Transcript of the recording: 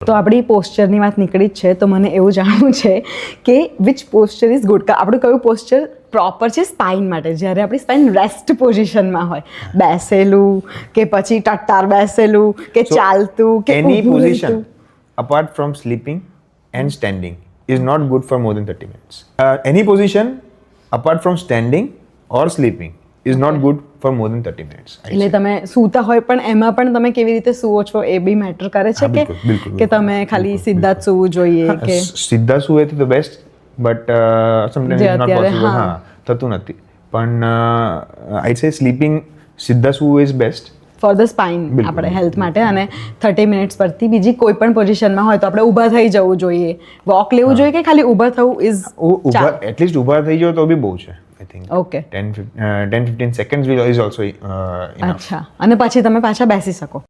તો આપણી પોસ્ચરની વાત નીકળી જ છે તો મને એવું જાણવું છે કે વિચ પોસ્ચર ઇઝ ગુડ આપણું કયું પોસ્ચર પ્રોપર છે સ્પાઇન માટે જ્યારે આપણી સ્પાઇન રેસ્ટ પોઝિશનમાં હોય બેસેલું કે પછી ટટ્ટાર બેસેલું કે ચાલતું કે any ઊભું position રહેતું. apart from sleeping and standing is not good for more than 30 minutes. Uh, any position apart from standing not good for more good thirty more than 30 minutes. I એટલે તમે સૂતા હોય પણ એમાં પણ તમે કેવી રીતે સુવો છો એ બી મેટર કરે છે કે? કે તમે ખાલી સીધા જ સુવું જોઈએ કે? સીધા સુવે તો best but sometimes is not possible હા. થતું નથી. પણ આઈ સે સ્લીપિંગ સીધા સુવું is best for the spine આપણે હેલ્થ માટે. અને થર્ટી મિનિટ્સ પરથી બીજી કોઈ પણ પોઝિશનમાં હોય તો આપણે ઊભા થઈ જવું જોઈએ. વોક લેવું જોઈએ કે ખાલી ઊભા થવું ઇઝ ઊભા એટલીસ્ટ ઊભા થઈ જાવ તો બી બહુ છે. I think okay ten ten fifteen seconds is also અચ્છા. અને પછી તમે પાછા બેસી શકો.